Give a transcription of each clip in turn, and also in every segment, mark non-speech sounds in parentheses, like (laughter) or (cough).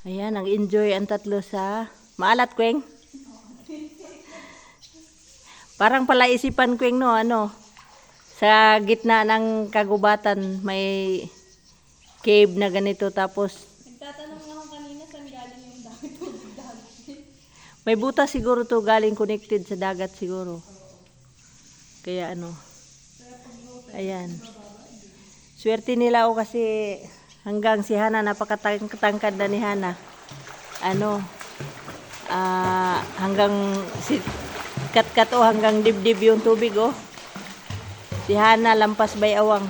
Ayan, ang enjoy ang tatlo sa maalat, Kweng. Parang pala isipan, Kweng, no, ano, sa gitna ng kagubatan may cave na ganito tapos Nagtatanong ako kanina saan galing yung dami. may butas siguro to galing connected sa dagat siguro. Kaya ano. Ayan. Swerte nila ako kasi hanggang si Hana napakatangkad na ni Hana. Ano? ah hanggang si kat-kat o hanggang dibdib yung tubig oh. Si Hana lampas bay awang.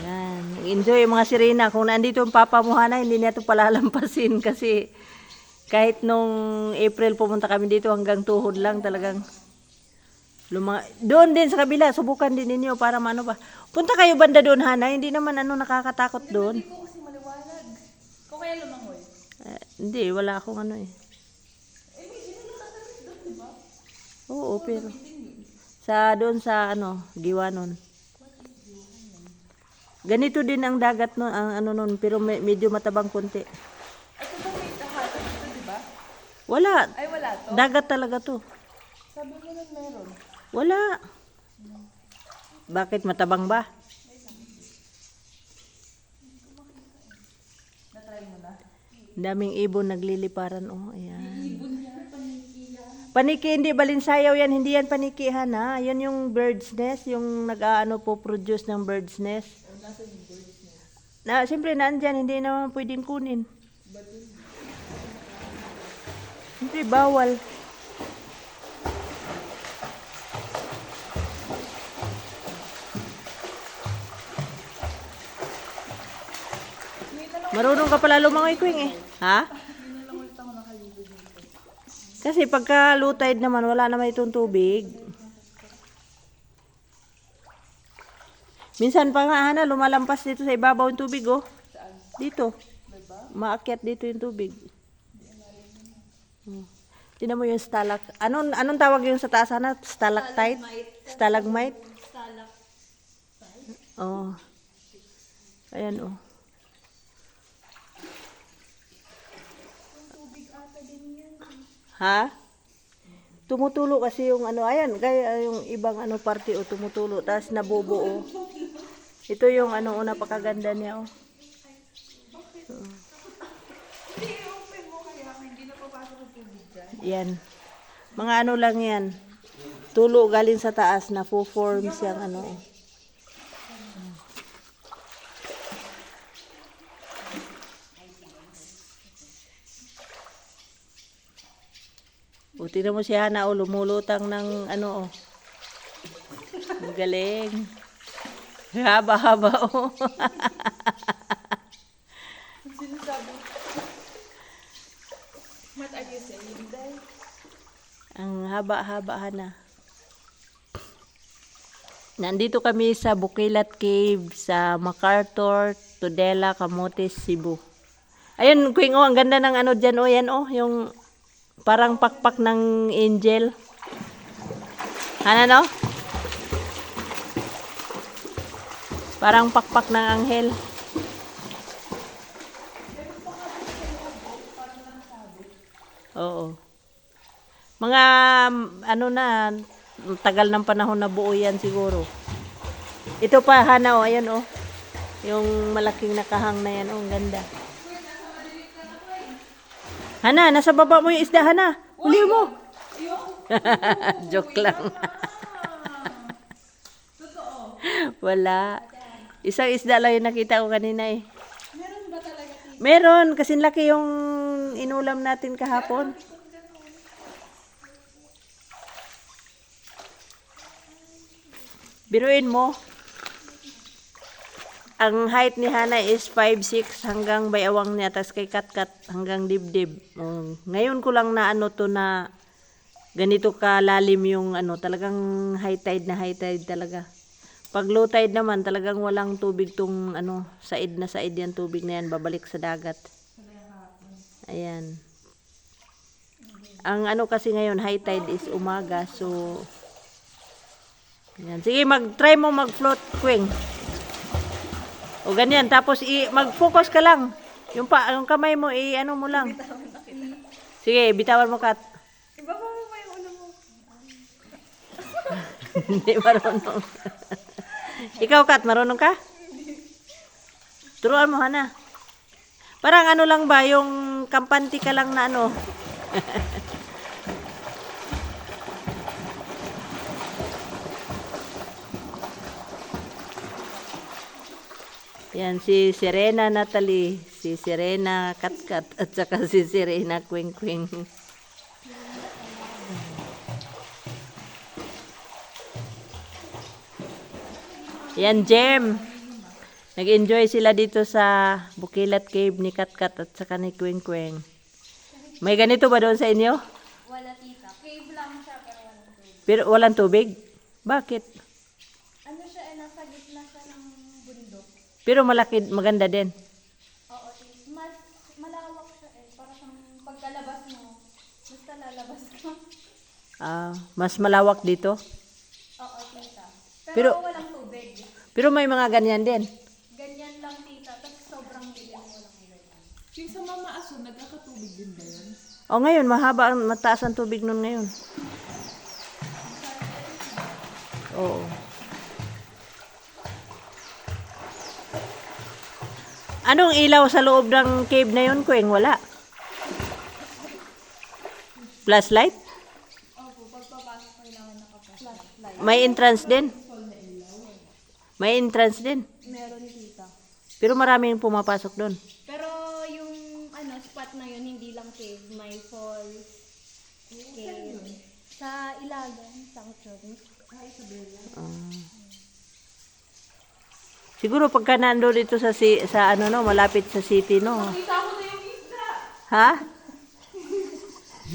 Yan. Enjoy mga sirena. Kung nandito yung papa mo, Hana, hindi niya ito palalampasin (laughs) kasi kahit nung April pumunta kami dito hanggang tuhod lang talagang luma doon din sa kabila subukan din ninyo para maano pa punta kayo banda doon Hana hindi naman ano nakakatakot doon Hindi ko kasi maliwanag. Kung kaya lumangoy. Eh, hindi wala akong ano eh Eh, ba? oo pero sa doon sa ano Giwanon ganito din ang dagat no ang ano nun pero me- medyo matabang konti Ito ba may tahanan dito, di ba? wala Ay, wala to. dagat talaga to Sabi mo nun meron. Wala. Bakit matabang ba? Daming ibon nagliliparan oh, ayan. Paniki hindi balinsayaw yan, hindi yan panikihan ha. Yan yung bird's nest, yung nag-aano po produce ng bird's nest. Na siyempre nandiyan, hindi naman pwedeng kunin. Hindi bawal. Marunong ka pala lumangoy, Queen eh. Ha? Kasi pagka low tide naman, wala naman itong tubig. Minsan pa nga, Hana, lumalampas dito sa ibabaw yung tubig, oh. Dito. Maakyat dito yung tubig. Hmm. Tingnan mo yung stalak. Anong, anong tawag yung sa taas, Hana? Stalactite? Stalagmite? Salak. Oo. Ayan, oh. Ha? Tumutulo kasi yung ano, ayan, kaya yung ibang ano party o tumutulo, tapos nabubuo. Ito yung ano, una pakaganda niya, oh. Dyan. Yan. Mga ano lang yan. Tulo galing sa taas na form siyang ano. eh. O, tingnan mo si Hana, o, lumulutang ng ano, o. Ang galing. Haba-haba, o. Ang sinasabi. What are you saying, Day? Ang haba-haba, Hana. Nandito kami sa Bukilat Cave sa MacArthur, Tudela, Camotes, Cebu. Ayun, Queen, oh, ang ganda ng ano dyan, oh, yan, oh, yung parang pakpak ng angel. Ano, no? Parang pakpak ng anghel. Oo. Mga, ano na, tagal ng panahon na buo yan siguro. Ito pa, Hana, oh, ayan, oh. Yung malaking nakahang na yan, oh, ang ganda. Hana, nasa baba mo yung isda, Hana. Huli mo. (laughs) Joke lang. (laughs) Wala. Isang isda lang yung nakita ko kanina eh. Meron ba talaga? Meron, kasi laki yung inulam natin kahapon. Biruin mo. Ang height ni Hana is 5'6 hanggang bayawang niya, tas kay Katkat hanggang dibdib. Oh, ngayon ko lang na ano to na ganito kalalim yung ano, talagang high tide na high tide talaga. Pag low tide naman, talagang walang tubig tong ano, said na said yan tubig na yan, babalik sa dagat. Ayan. Ang ano kasi ngayon, high tide is umaga, so Ayan. Sige, mag-try mo mag-float, Queen. O ganyan, tapos i- mag-focus ka lang. Yung pa, yung kamay mo, eh, ano mo lang. Sige, bitawan mo, Kat. Ibaba mo pa yung ulo mo. Hindi marunong. Ikaw, Kat, marunong ka? Turuan mo, Hana. Parang ano lang ba, yung kampante ka lang na ano. (laughs) Yan, si Serena Natalie, si Serena Katkat, at saka si Serena Quing Quing. Yan, Jem. Nag-enjoy sila dito sa Bukilat Cave ni Katkat at saka ni Quing Quing. May ganito ba doon sa inyo? Wala tita. Cave lang siya pero walang tubig. Pero walang tubig? Bakit? Ano siya eh, nasa gitna siya ng bundok. Pero malaki, maganda din. Oo. Mas malawak siya eh. Para siyang pagkalabas mo, basta lalabas ka. Ah, mas malawak dito. Oo, tita. Pero- Pero, walang tubig. Pero may mga ganyan din. Ganyan lang tita. Tapos sobrang dilim walang ilagay. Yung sa Mama Aso, nagkakatubig din ba yun? O ngayon, mahaba, ang mataas ang tubig nun ngayon. Oo. Anong ilaw sa loob ng cave na yun, Kueng? Wala. Flashlight? Opo, pagpapasok kailangan naka-flashlight. May entrance din? May entrance din. Meron tita. Pero maraming pumapasok doon. Pero yung ano spot na yun, hindi lang cave, may falls, cave. Sa Ilagan, Sanctuary. Siguro pagka nando dito sa si, sa ano no, malapit sa city no. Kita ko na yung isda! Ha?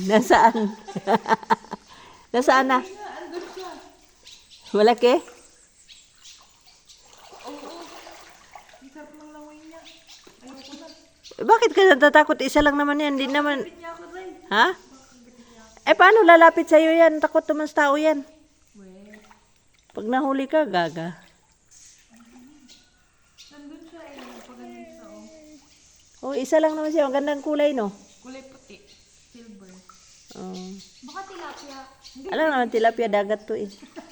Nasaan? (laughs) Nasaan na? Malaki? Eh, Bakit ka natatakot? Isa lang naman yan. Hindi naman. Ha? Eh, paano lalapit sa'yo yan? Takot naman sa tao yan. Pag nahuli ka, gaga. Nandun siya eh. Pagaling sa o. Oh, isa lang naman siya. Ang gandang kulay, no? Kulay puti. Silver. Oh. Baka tilapia. Alam naman, tilapia dagat to eh. (laughs)